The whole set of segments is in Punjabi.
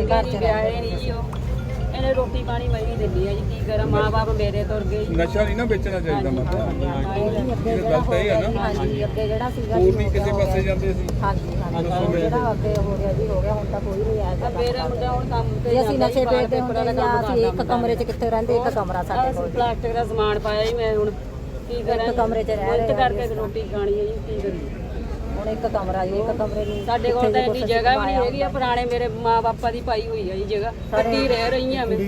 ਮੰਗੇ ਨਹੀਂ ਗਿਆ ਇਹ ਨਹੀਂ ਜੀ ਉਹ ਇਹਨੇ ਰੋਟੀ ਪਾਣੀ ਮੈਂ ਹੀ ਦਿੰਦੀ ਆ ਜੀ ਕੀ ਕਰਾਂ ਮਾਂ-ਬਾਪ ਮੇਰੇ ਤੁਰ ਗਏ ਜੀ। ਨਸ਼ਾ ਨਹੀਂ ਨਾ ਵੇਚਣਾ ਚਾਹੀਦਾ ਮਾਤਾ ਅੱਗੇ ਇਹ ਗਲਤ ਹੋ ਹੈ ਨਾ। ਜੀ ਹਾਂਜੀ ਅੱਗੇ ਜਿਹੜਾ ਸੀਗਾ ਹੋਰ ਜੀ ਨਹੀਂ ਹੋ ਕਿਸੇ ਪਾਸੇ ਜਾਂਦੇ ਸੀ। ਹਾਂਜੀ ਹਾਂਜੀ ਜਿਹੜਾ ਅੱਗੇ ਹੋ ਗਿਆ ਜੀ ਹੋ ਗਿਆ ਹੁਣ ਤਾਂ ਕੋਈ ਨਹੀਂ ਆਇਆ ਮੇਰਾ ਮੁੰਡਾ ਹੁਣ ਕੰਮ ਤੇ ਜੇ ਅਸੀਂ ਜਾਂਦਾ ਨਸ਼ੇ ਵੇਚਦੇ ਪੇਪਰਾਂ ਹੁੰਦੇ ਜਾਂ ਅਸੀਂ ਇੱਕ ਕਮਰੇ 'ਚ ਕਿੱਥੇ ਰਹਿੰਦੇ ਇੱਕ ਕਮਰਾ ਸਾਡੇ ਕੋਲ। ਪਲਾਸਟਿਕ ਦਾ ਸਮਾਨ ਪਾਇਆ ਜੀ ਮੈਂ ਹੁਣ ਕੀ ਕਰਾਂ ਇੱਕ ਕਮਰੇ 'ਚ ਰਹਿ ਰਹੇ ਆ ਕਰਕੇ ਰੋਟੀ ਖਾਣੀ ਹੈ ਜੀ ਕੀ ਕਰੀਏ? ਹੁਣ ਇੱਕ ਕਮਰਾ ਜੀ ਇੱਕ ਕਮਰੇ ਨੂੰ ਸਾਡੇ ਕੋਲ ਤਾਂ ਇੰਨੀ ਜਗ੍ਹਾ ਵੀ ਨਹੀਂ ਹੈਗੀ ਆ ਪੁਰਾਣੇ ਮੇਰੇ ਮਾਂ-ਬਾਪਾ ਦੀ ਪਾਈ ਹੋਈ ਆ ਜੀ ਜਗ੍ਹਾ। ਕੱਟੀ ਰਹਿ ਰਹੀਆਂ ਮੈਂ।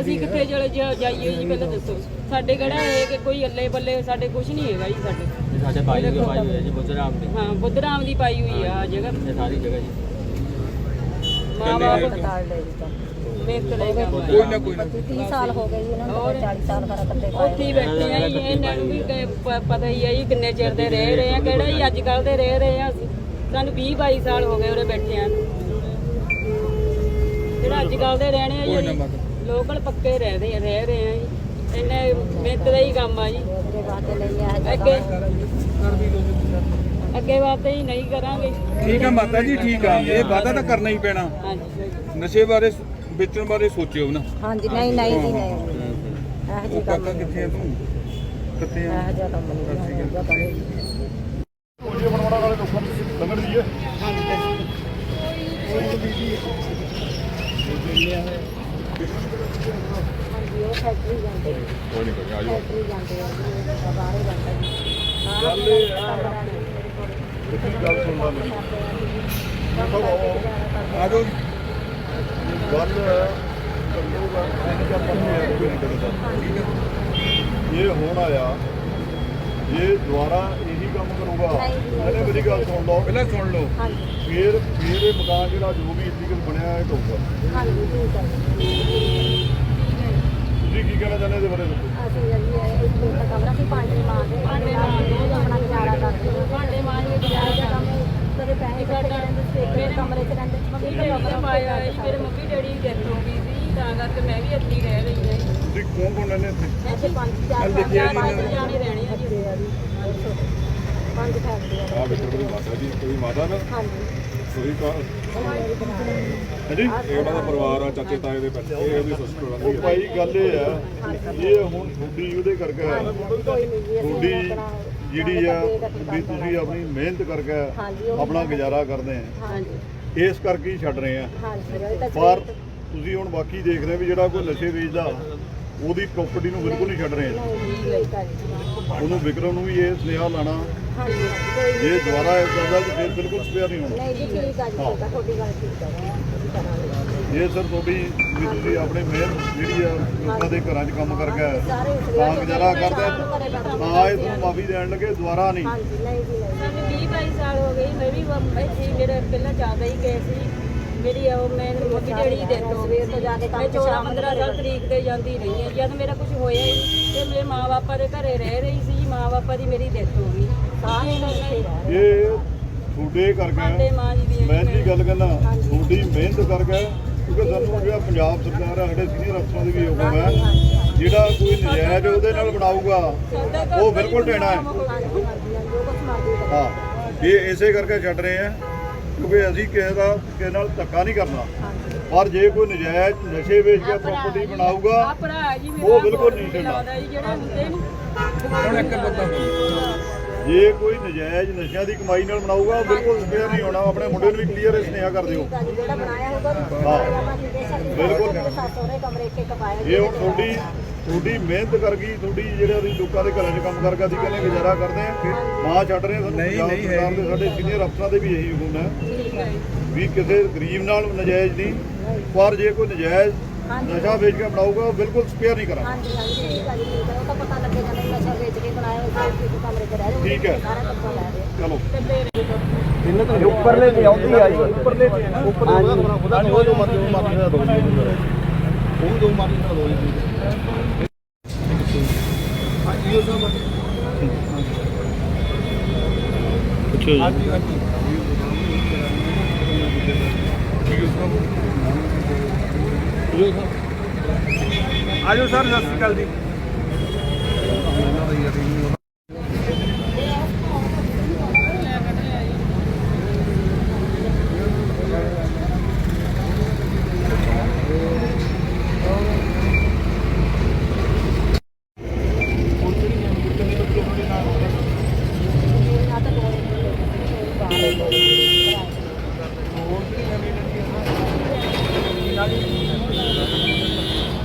ਅਸੀਂ ਕਿੱਥੇ ਚਲੇ ਜਾਈਏ ਜੀ ਪਹਿਲਾਂ ਦੱਸੋ। ਸਾਡੇ ਕਿਹੜਾ ਹੈ ਕਿ ਕੋਈ ਅੱਲੇ ਬੱਲੇ ਸਾਡੇ ਕੁਝ ਨਹੀਂ ਹੈਗਾ ਜੀ ਸਾਡੇ। ਸਾਡੇ ਪਾਈ ਹੋਈ ਹੈ ਜੀ ਬੁੱਧਰਾਮ ਦੀ। ਹਾਂ ਬੁੱਧਰਾਮ ਦੀ ਪਾਈ ਹੋਈ ਆ ਜਗ੍ਹਾ। ਸਾਰੀ ਜਗ੍ਹਾ ਜੀ। ਮਾਂ-ਬਾਪ ਹਸਪਤਾਲ ਦੇ ਵਿੱਚ ਮਿਹਨਤ ਲੈ ਕੇ ਕੋਈ ਨਾ ਕੋਈ ਨਾ। 30 ਸਾਲ ਹੋ ਗਏ ਜੀ ਇਹਨਾਂ ਨੂੰ 40 ਸਾਲ ਖਰਾ ਕੱਟੇ ਉੱਥੇ ਹੀ ਬੈਠੇ ਆ ਜੀ ਇਹਨਾਂ ਨੂੰ ਵੀ ਕਿ ਪ- ਪਤਾ ਹੀ ਆ ਜੀ ਕਿੰਨੇ ਚਿਰ ਦੇ ਰਹਿ ਰਹੇ ਆ ਕਿਹੜਾ ਹੀ ਅੱਜ ਕੱਲ ਦੇ ਰਹਿ ਰਹੇ ਆ ਅਸੀਂ। ਸਾਨੂੰ 20 22 ਸਾਲ ਹੋ ਗਏ ਉਰੇ ਬੈਠਿਆਂ ਨੂੰ। ਜਿਹੜਾ ਅੱਜ ਕੱਲ ਦੇ ਰਹਿਣੇ ਆ ਕੋਈ ਨਾ ਜੀ ਮਾਤਾ ਲੋਕਲ ਪੱਕੇ ਰਹਿਦੇ ਆ ਰਹਿ ਰਹੇ ਆ ਜੀ। ਇੰਨੇ ਮਿਹਨਤ ਦਾ ਹੀ ਕੰਮ ਆ ਜੀ। ਉਹਦੇ ਵਾਸਤੇ ਲਈ ਆ ਅੱਗੇ ਅੱਗੇ ਵਾਸਤੇ ਹੀ ਨਹੀਂ ਕਰਾਂਗੇ। ਠੀਕ ਆ ਮਾਤਾ ਜੀ ਠੀਕ ਆ। ਇਹ ਵਾਅਦਾ ਤਾਂ ਕਰਨਾ ਹੀ ਪੈਣਾ। ਹਾਂਜੀ। ਨਸ਼ੇ ਬਾਰੇ ਵੇਚਣ ਬਾਰੇ ਸੋਚਿਓ ਨਾ। ਹਾਂਜੀ ਨਹੀਂ ਨਹੀਂ ਜੀ ਨਹੀਂ। ਇਹੋ ਉਹ ਜਿਹੀ ਕੰਮ ਕਾਕਾ ਕਿੱਥੇ ਆ ਤੂੰ? ਕਿੱਥੇ ਆ? ਇਹੋ ਜਿਹਾ ਕੰਮ ਨਹੀਂ ਇਹੋ ਜਿਹਾ ਕੰਮ ਨਹੀਂ। ਹਾਂਜੀ ਉਹ ਫੈਕਟਰੀ ਜਾਂਦੇ। ਕੋਈ ਨਹੀਂ ਕੋਈ ਆਜੋ ਫੈਕਟਰੀ ਜਾਂਦੇ ਆ ਜੀ ਉਹ ਬਾਹਰ ਜਾਂਦੇ ਨੇ ਗੱਲ ਇਹ ਗੱਲ ਸੁਣਦਾ ਮੇਰੀ ਆ ਜਾਓ ਗੱਲ ਜਾਂ ਇਹ ਹੁਣ ਆਇਆ। ਇਹ ਦੁਬਾਰਾ ਇਹੀ ਕੰਮ ਕਰੂਗਾ। ਇਹਨੇ ਮੇਰੀ ਗੱਲ ਸੁਣ ਲਓ। ਪਹਿਲਾਂ ਸੁਣ ਲਓ। ਫੇਰ ਫੇਰ ਇਹ ਮਕਾਨ ਜਿਹੜਾ ਜੋ ਵੀ ਇਲੀਗਲ ਬਣਿਆ ਹੈ ਕਹੂਗਾ ਹਾਂਜੀ ਠੀਕ ਹੈ ਤੁਸੀਂ ਕੀ ਕਹਿਣਾ ਚਾਹੁੰਦੇ ਇਹਦੇ ਬਾਰੇ? ਦੱਸੋ ਅਸੀਂ ਹੈ। ਇੱਕ ਕਮਰਾ ਸੀ ਪਾਣੀ ਮਾਂ ਦੇ ਪਾਣੀ ਮਾਂ ਦੇ ਆਪਣਾ ਗੁਜ਼ਾਰਾ ਕਰਦੇ। ਹਾਂ ਮਾਂਜੇ ਗੁਜ਼ਾਰਾ ਦਾ ਕੰਮ ਕਦੇ ਪੈਸੇ ਇਕੱਠੇ ਕਰਨ ਦੇ ਮੇਰੇ ਕਮਰੇ 'ਚ ਰਹਿੰਦੇ ਮੰਮੀ ਮੇਰੇ ਕਮਰਾ ਪਾਇਆ ਹੈ ਮੇਰੇ ਮੰਮੀ ਡੈਡੀ ਦੀ ਡੈਥ ਹੋ ਗਈ ਸੀ ਤਾਂ ਕਰਕੇ ਮੈਂ ਵੀ ਇੱਥੇ ਹੀ ਰਹਿ ਰਹੀ ਹਾਂ ਤੁਸੀਂ ਕੌਣ ਕੌਣ ਰਹਿੰਦੇ ਇੱਥੇ? ਇੱਥੇ ਪੰਜ ਚਾਰ ਪੰਜ ਨਹੀਂ ਜਾਣੇ ਰਹਿਣੇ ਆ ਜੀ। ਪੰਜ ਫੈਮਲੀਆਂ ਆ। ਵੇਖੋ ਮੇਰੀ ਮਾਤਾ ਜੀ ਕੋਈ ਮਾਤਾ ਨਾ? ਹਾਂਜੀ। ਤੁਸੀਂ ਕਾ ਹਾਂਜੀ। ਇਹ ਉਹਨਾਂ ਦਾ ਪਰਿਵਾਰ ਆ ਚਾਚੇ ਤਾਏ ਦੇ ਬੱਚੇ ਇਹ ਉਹਦੀ ਸਿਸਟਰ ਆ ਉਹ ਭਾਈ ਗੱਲ ਇਹ ਆ ਇਹ ਹੁਣ ਤੁਹਾਡੀ ਉਹਦੇ ਕਰਕੇ ਆ। ਕੋਈ ਜਿਹੜੀ ਆ ਵੀ ਤੁਸੀਂ ਆਪਣੀ ਮਿਹਨਤ ਕਰਕੇ ਆਪਣਾ ਗੁਜ਼ਾਰਾ ਕਰਦੇ ਆ। ਇਸ ਕਰਕੇ ਹੀ ਛੱਡ ਰਹੇ ਆ। ਪਰ ਤੁਸੀਂ ਹੁਣ ਬਾਕੀ ਦੇਖ ਰਹੇ ਵੀ ਜਿਹੜਾ ਕੋਈ ਨਸ਼ੇ ਵੇਚਦਾ ਉਹਦੀ ਪ੍ਰਾਪਰਟੀ ਨੂੰ ਬਿਲਕੁਲ ਨਹੀਂ ਛੱਡ ਰਹੇ। ਉਹਨੂੰ ਵਿਕਰਮ ਨੂੰ ਵੀ ਇਹ ਸੁਨੇਹਾ ਲਾਣਾ। ਜੇ ਦੁਬਾਰਾ ਕਰਦਾ ਤਾਂ ਫਿਰ ਬਿਲਕੁਲ ਸਪੇਅਰ ਨਹੀਂ ਹੋਣਾ। ਨਹੀਂ ਜੀ ਠੀਕ ਹੈ ਜੀ ਤੁਹਾਡੀ ਗੱਲ ਠੀਕ ਕਰਾਂਗੇ ਇਹ ਸਰ ਤੁਹਾਡੀ ਵੀ ਤੁਸੀਂ ਆਪਣੇ ਮਿਹਨਤ ਜਿਹੜੀ ਆ ਲੋਕਾਂ ਦੇ ਘਰਾਂ 'ਚ ਕੰਮ ਕਰਕੇ ਤਾਂ ਗੁਜ਼ਾਰਾ ਕਰਦੇ ਆ, ਤਾਂ ਇਹ ਤੁਹਾਨੂੰ ਮਾਫੀ ਦੇਣ ਲੱਗੇ ਦੁਬਾਰਾ ਨਹੀਂ। ਹਾਂਜੀ ਨਹੀਂ ਜੀ ਨਹੀਂ। ਸਾਨੂੰ 20 22 ਸਾਲ ਹੋ ਗਏ ਮੈਂ ਵੀ ਵ- ਇੱਥੇ ਹੀ ਮੇਰੇ ਪਹਿਲਾਂ ਜ਼ਿਆਦਾ ਹੀ ਗਏ ਸੀ। ਮੇਰੀ ਉਹ ਮੈਂ ਦੀ ਡੈਥ ਹੋ ਗਈ ਸਵੇਰ ਤੋਂ ਜਾ ਕੇ ਮੈਂ 14 15 ਸਾਲ ਤਰੀਕ ਤੇ ਜਾਂਦੀ ਰਹੀ ਹਾਂ। ਜਦ ਮੇਰਾ ਕੁਝ ਹੋਇਆ ਹੀ ਤੇ ਮੇਰੇ ਮਾਪੇ ਦੇ ਘਰੇ ਰਹਿ ਰਹੀ ਸੀ ਮਾਪੇ ਦੀ ਮੇਰੀ ਡੈਥ ਹੋ ਗਈ। ਸਾਰੇ ਇਹ ਤੁਹਾਡੇ ਕਰਕੇ ਮਾਂ ਜੀ ਮੈਂ ਗੱਲ ਕਹਿੰਦਾ ਤੁਹਾਡੀ ਮਿਹਨਤ ਕਰਕੇ ਕਿਉਂਕਿ ਸਾਨੂੰ ਜਿਹੜਾ ਪੰਜਾਬ ਸਰਕਾਰ ਆ ਸਾਡੇ ਸੀਨੀਅਰ ਅਫਸਰਾਂ ਦੀ ਵੀ ਹੁਕਮ ਹੈ ਜਿਹੜਾ ਕੋਈ ਨਜਾਇਜ਼ ਉਹਦੇ ਨਾਲ ਬਣਾਊਗਾ ਉਹ ਬਿਲਕੁਲ ਟੇਣਾ ਹੈ। ਹਾਂ ਇਹ ਇਸੇ ਕਰਕੇ ਛੱਡ ਰਹੇ ਆ ਕਿਉਂਕਿ ਅਸੀਂ ਕਿਸੇ ਦਾ ਕਿਸੇ ਨਾਲ ਧੱਕਾ ਨਹੀਂ ਕਰਨਾ ਪਰ ਜੇ ਕੋਈ ਨਜਾਇਜ਼ ਨਸ਼ੇ ਵੇਚ ਕੇ ਪ੍ਰਾਪਰਟੀ ਬਣਾਊਗਾ ਹੈ ਉਹ ਬਿਲਕੁਲ ਨਹੀਂ ਛੱਡਣਾ। ਲੱਗਦਾ ਜੀ ਜਿਹੜੇ ਹੁੰਦੇ ਨੇ ਹੁਣ ਇੱਕ ਬੰਦਾ ਬੋਲ ਜੇ ਕੋਈ ਨਜਾਇਜ਼ ਨਸ਼ਿਆਂ ਦੀ ਕਮਾਈ ਨਾਲ ਬਣਾਊਗਾ ਉਹ ਬਿਲਕੁਲ ਸਪੇਅਰ ਨਹੀਂ ਹੋਣਾ। ਆਪਣੇ ਮੁੰਡੇ ਨੂੰ ਵੀ ਕਲੀਅਰ ਸੁਨੇਹਾ ਕਰ ਦਿਓ। ਹੈ ਜਿਹੜਾ ਬਣਾਇਆ ਹੋਊਗਾ ਹਾਂ। ਬਿਲਕੁਲ। ਸਹੁਰੇ ਕਮਰੇ ਇਹ ਹੁਣ ਤੁਹਾਡੀ ਤੁਹਾਡੀ ਮਿਹਨਤ ਕਰ ਗਈ ਤੁਹਾਡੀ ਜਿਹੜੇ ਅਸੀਂ ਲੋਕਾਂ ਦੇ ਘਰਾਂ 'ਚ ਕੰਮ ਕਰ ਕਰਕੇ ਕਹਿੰਦੇ ਗੁਜ਼ਾਰਾ ਕਰਦੇ ਆ ਨਾ ਛੱਡ ਰਹੇ ਸਾਨੂੰ ਨਹੀਂ, ਪੰਜਾਬ ਨਹੀਂ। ਦੇ ਸਾਡੇ ਸੀਨੀਅਰ ਅਫਸਰਾਂ ਦੇ ਵੀ ਇਹੀ ਹੁਕਮ ਹੈ ਹੈ। ਵੀ ਕਿਸੇ ਗਰੀਬ ਨਾਲ ਨਜਾਇਜ਼ ਨਹੀਂ ਪਰ ਜੇ ਕੋਈ ਨਜਾਇਜ਼ ਨਸ਼ਾ ਵੇਚ ਕੇ ਬਣਾਊਗਾ ਉਹ ਬਿਲਕੁਲ ਸਪੇਅਰ ਨਹੀਂ ਕਰਾਂਗੇ। ਹਾਂਜੀ ਹਾਂਜੀ ਠੀਕ ਹੈ ਜੀ ਠੀਕ ਹੈ ਉਹ ਤਾਂ ਪਤਾ ਲੱਗੇਗਾ। ਠੀਕ ਹੈ। ਚਲੋ। ਉੱਪਰਲੇ ਤੇ ਆਉਂਦੀ ਆ ਜੀ। ਉੱਪਰਲੇ ਤੇ ਨਾ ਉੱਪਰਲੇ ਉਹਦਾ ਉਹ ਜੋ ਮਰਜ਼ੀ ਉਹ ਮਰਜ਼ੀ ਦਾ ਦੋ ਜੀ ਉਹ ਦੋ ਮਰਜ਼ੀ ਦਾ ਦੋ ਜੀ ਹਾਂਜੀ ਉਹ ਸਭ ਪੁੱਛੋ ਹਾਂਜੀ ਆਜੋ ਸਰ ਸਤਿ ਸ਼੍ਰੀ ਅਕਾਲ ਜੀ।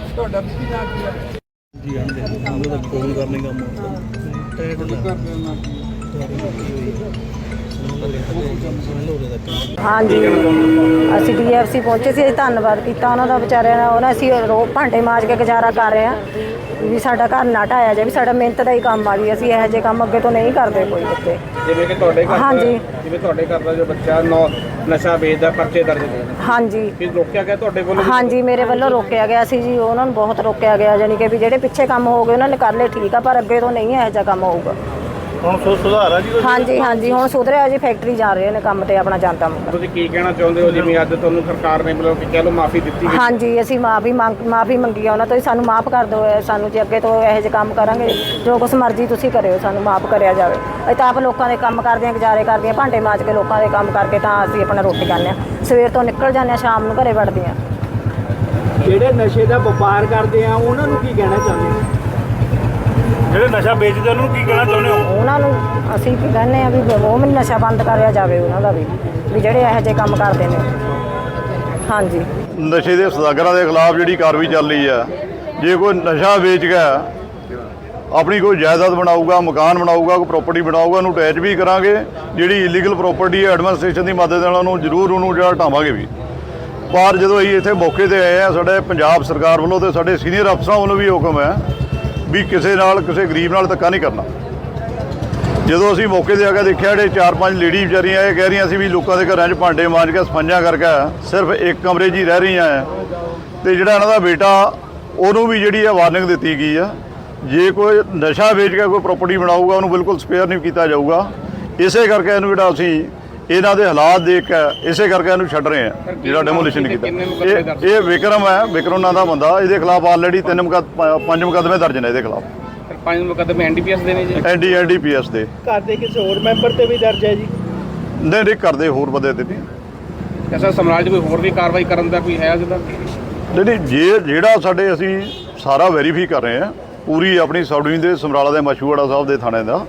ਤੁਹਾਡਾ ਵੀ ਨਾ ਕੀ ਹੈ? ਜੀ ਹਾਂ ਜੀ ਉਹਦਾ ਫੋਨ ਕਰਨੇ ਕੰਮ ਟੈਗ ਕਰਦੇ ਨਾ ਕੀ ਹੋਈ? ਹਾਂਜੀ। ਅਸੀਂ ਡੀਐਫਸੀ ਪਹੁੰਚੇ ਸੀ ਅਸੀਂ ਧੰਨਵਾਦ ਕੀਤਾ ਉਹਨਾਂ ਦਾ ਵਿਚਾਰਿਆਂ ਦਾ। ਉਹਨਾਂ ਅਸੀਂ ਰੋ ਭਾਂਡੇ ਮਾਜ ਕੇ ਗੁਜ਼ਾਰਾ ਕਰ ਰਹੇ ਹਾਂ ਵੀ ਸਾਡਾ ਘਰ ਨਾ ਢਾਇਆ ਜਾਏ ਵੀ ਸਾਡਾ ਮਿਹਨਤ ਦਾ ਹੀ ਕੰਮ ਆ ਵੀ ਅਸੀਂ ਇਹੋ ਜਿਹੇ ਕੰਮ ਅੱਗੇ ਤੋਂ ਨਹੀਂ ਕਰਦੇ ਕੋਈ ਬੱਚੇ ਜਿਵੇਂ ਕਿ ਤੁਹਾਡੇ ਘਰ ਹਾਂਜੀ। ਜਿਵੇਂ ਤੁਹਾਡੇ ਘਰ ਦਾ ਜੋ ਬੱਚਾ ਨੌ ਨਸ਼ਾ ਵੇਚਦਾ ਪਰਚੇ ਦਰਜ ਨੇ। ਹਾਂਜੀ। ਫਿਰ ਰੋਕਿਆ ਗਿਆ ਤੁਹਾਡੇ ਵੱਲੋਂ? ਹਾਂਜੀ ਮੇਰੇ ਵੱਲੋਂ ਰੋਕਿਆ ਗਿਆ ਸੀ ਜੀ। ਉਹਨਾਂ ਨੂੰ ਬਹੁਤ ਰੋਕਿਆ ਗਿਆ ਯਾਨੀ ਕਿ ਵੀ ਜਿਹੜੇ ਪਿੱਛੇ ਕੰਮ ਹੋ ਗਏ ਉਹਨਾਂ ਨੇ ਕਰ ਲਏ ਠੀਕ ਆ ਪਰ ਅੱਗੇ ਤੋਂ ਨਹੀਂ ਇਹੋ ਜਿਹਾ ਕੰਮ ਹੋਊਗਾ। ਹੁਣ ਸੋ ਸੁਧਾਰ ਆ ਜੀ ਹਾਂਜੀ ਹਾਂਜੀ ਹੁਣ ਸੁਧਰਿਆ ਜੀ ਫੈਕਟਰੀ ਜਾ ਰਹੇ ਨੇ ਕੰਮ ਤੇ ਆਪਣਾ ਜਾਂਦਾ ਮੁੰਡਾ ਤੁਸੀਂ ਕੀ ਕਹਿਣਾ ਚਾਹੁੰਦੇ ਹੋ ਜਿਵੇਂ ਅੱਜ ਤੁਹਾਨੂੰ ਸਰਕਾਰ ਨੇ ਮਤਲਬ ਕਿ ਕਹਿ ਲਓ ਮਾਫੀ ਦਿੱਤੀ ਗਈ ਹਾਂਜੀ ਅਸੀਂ ਮਾਫੀ ਮੰਗ ਮਾਫੀ ਮੰਗੀ ਆ ਉਹਨਾਂ ਤੋਂ ਵੀ ਸਾਨੂੰ ਮਾਫ ਕਰ ਦਿਓ ਇਹ ਸਾਨੂੰ ਜੇ ਅੱਗੇ ਤੋਂ ਇਹੋ ਜਿਹੇ ਕੰਮ ਕਰਾਂਗੇ ਜੋ ਕੁਛ ਮਰਜ਼ੀ ਤੁਸੀਂ ਕਰਿਓ ਸਾਨੂੰ ਮਾਫ ਕਰਿਆ ਜਾਵੇ। ਅਸੀਂ ਤਾਂ ਆਪ ਲੋਕਾਂ ਦੇ ਕੰਮ ਕਰਦੇ ਹਾਂ ਗੁਜ਼ਾਰੇ ਕਰਦੇ ਹਾਂ ਭਾਂਡੇ ਮਾਜ ਕੇ ਲੋਕਾਂ ਦੇ ਕੰਮ ਕਰਕੇ ਤਾਂ ਅਸੀਂ ਆਪਣਾ ਰੋਟੀ ਖਾਂਦੇ ਹਾਂ ਸਵੇਰ ਤੋਂ ਨਿਕਲ ਜਾਂਦੇ ਹਾਂ ਸ਼ਾਮ ਨੂੰ ਘਰੇ ਵੜਦੇ ਹਾਂ ਜਿਹੜੇ ਨਸ਼ੇ ਦਾ ਵਪਾਰ ਕਰਦੇ ਆ ਉਹਨਾਂ ਨੂੰ ਕੀ ਕਹਿਣਾ ਚਾਹੁੰਦੇ ਹੋ? ਜਿਹੜੇ ਨਸ਼ਾ ਵੇਚਦੇ ਉਹਨਾਂ ਨੂੰ ਕੀ ਕਹਿਣਾ ਚਾਹੁੰਦੇ ਹੋ? ਉਹਨਾਂ ਨੂੰ ਅਸੀਂ ਕੀ ਕਹਿੰਦੇ ਆ ਵੀ ਉਹ ਵੀ ਨਸ਼ਾ ਬੰਦ ਕਰਿਆ ਜਾਵੇ ਉਹਨਾਂ ਦਾ ਵੀ ਵੀ ਜਿਹੜੇ ਇਹੋ ਜਿਹੇ ਕੰਮ ਕਰਦੇ ਨੇ। ਹਾਂਜੀ। ਨਸ਼ੇ ਦੇ ਸਦਾਗਰਾਂ ਦੇ ਖਿਲਾਫ ਜਿਹੜੀ ਕਾਰਵਾਈ ਚੱਲ ਰਹੀ ਆ ਜੇ ਕੋਈ ਨਸ਼ਾ ਵੇਚ ਗਿਆ ਆਪਣੀ ਕੋਈ ਜਾਇਦਾਦ ਬਣਾਊਗਾ ਮਕਾਨ ਬਣਾਊਗਾ ਕੋਈ ਪ੍ਰਾਪਰਟੀ ਬਣਾਊਗਾ ਉਹਨੂੰ ਅਟੈਚ ਵੀ ਕਰਾਂਗੇ ਜਿਹੜੀ ਇਲੀਗਲ ਪ੍ਰਾਪਰਟੀ ਹੈ ਐਡਮਿਨਿਸਟ੍ਰੇਸ਼ਨ ਦੀ ਮਦਦ ਨਾਲ ਉਹਨੂੰ ਜ਼ਰੂਰ ਉਹਨੂੰ ਜਿਹੜਾ ਹਟਾਵਾਂਗੇ ਵੀ। ਪਰ ਜਦੋਂ ਅਸੀਂ ਇੱਥੇ ਮੌਕੇ ਤੇ ਆਏ ਆ ਸਾਡੇ ਪੰਜਾਬ ਸਰਕਾਰ ਵੱਲੋਂ ਤੇ ਸਾਡੇ ਸੀਨੀਅਰ ਅਫਸਰਾਂ ਵੱਲੋਂ ਵੀ ਹੁਕਮ ਹੈ ਵੀ ਕਿਸੇ ਨਾਲ, ਕਿਸੇ ਗਰੀਬ ਨਾਲ ਧੱਕਾ ਨਹੀਂ ਕਰਨਾ। ਜਦੋਂ ਅਸੀਂ ਮੌਕੇ ਤੇ ਆ ਕੇ ਦੇਖਿਆ, ਜਿਹੜੇ ਚਾਰ ਪੰਜ ਲੇਡੀ ਵਿਚਾਰੀਆਂ ਇਹ ਕਹਿ ਰਹੀਆਂ ਸੀ ਵੀ ਲੋਕਾਂ ਦੇ ਘਰਾਂ 'ਚ ਭਾਂਡੇ ਮਾਂਜ ਕੇ ਸਫਾਈਆਂ ਕਰਕੇ ਸਿਰਫ ਇੱਕ ਕਮਰੇ 'ਚ ਹੀ ਰਹਿ ਰਹੀਆਂ ਆ ਤੇ ਜਿਹੜਾ ਇਹਨਾਂ ਦਾ ਬੇਟਾ, ਉਹਨੂੰ ਵੀ ਜਿਹੜੀ ਆ ਵਾਰਨਿੰਗ ਦਿੱਤੀ ਗਈ ਆ, ਜੇ ਕੋਈ ਨਸ਼ਾ ਵੇਚ ਕੇ ਕੋਈ ਪ੍ਰਾਪਰਟੀ ਬਣਾਊਗਾ, ਉਹਨੂੰ ਬਿਲਕੁਲ ਸਪੇਅਰ ਨਹੀਂ ਕੀਤਾ ਜਾਊਗਾ। ਇਸੇ ਕਰਕੇ ਇਹਨੂੰ ਜਿਹੜਾ ਅਸੀਂ ਇਹਨਾਂ ਦੇ ਹਾਲਾਤ ਦੇਖ ਕੇ ਇਸੇ ਕਰਕੇ ਇਹਨੂੰ ਛੱਡ ਰਹੇ ਆ ਜਿਹੜਾ ਡੈਮੋਲੀਸ਼ਨ ਕੀਤਾ। ਮੁਕੱਦਮੇ ਇਹ? ਇਹ ਵਿਕਰਮ ਹੈ ਵਿਕਰਮ ਨਾਂ ਦਾ ਬੰਦਾ ਇਹਦੇ ਖਿਲਾਫ ਆਲਰੇਡੀ ਤਿੰਨ ਮੁਕੱਦ ਪੰਜ ਮੁਕੱਦਮੇ ਦਰਜ ਨੇ ਇਹਦੇ ਖਿਲਾਫ। ਪੰਜ ਮੁਕੱਦਮੇ ਐਨਡੀਪੀਐਸ ਦੇ ਨੇ ਜੀ? ਐਨਡੀ ਐਨਡੀਪੀਐਸ ਦੇ। ਘਰ ਦੇ ਕਿਸੇ ਹੋਰ ਮੈਂਬਰ ਤੇ ਵੀ ਦਰਜ ਹੈ ਜੀ? ਨਹੀਂ ਨਹੀਂ ਕਰਦੇ ਹੋਰ ਬੰਦੇ ਤੇ ਨਹੀਂ। ਐਸਾ ਸਮਾਜ 'ਚ ਕੋਈ ਹੋਰ ਵੀ ਕਾਰਵਾਈ ਕਰਨ ਦਾ ਕੋਈ ਹੈ ਜਿਹਦਾ ਨਹੀਂ ਨਹੀਂ ਜੇ ਜਿਹੜਾ ਸਾਡੇ ਅਸੀਂ ਸਾਰਾ ਵੈਰੀਫਾਈ ਕਰ ਰਹੇ ਹਾਂ ਪੂਰੀ ਆਪਣੀ ਸਬ ਡਿਵੀਜ਼ਨ ਦੇ ਸਮਰਾਲਾ ਦੇ ਮਸ਼ਹੂੜਾ ਸਾਹਿਬ ਦੇ ਥਾਣੇ ਦਾ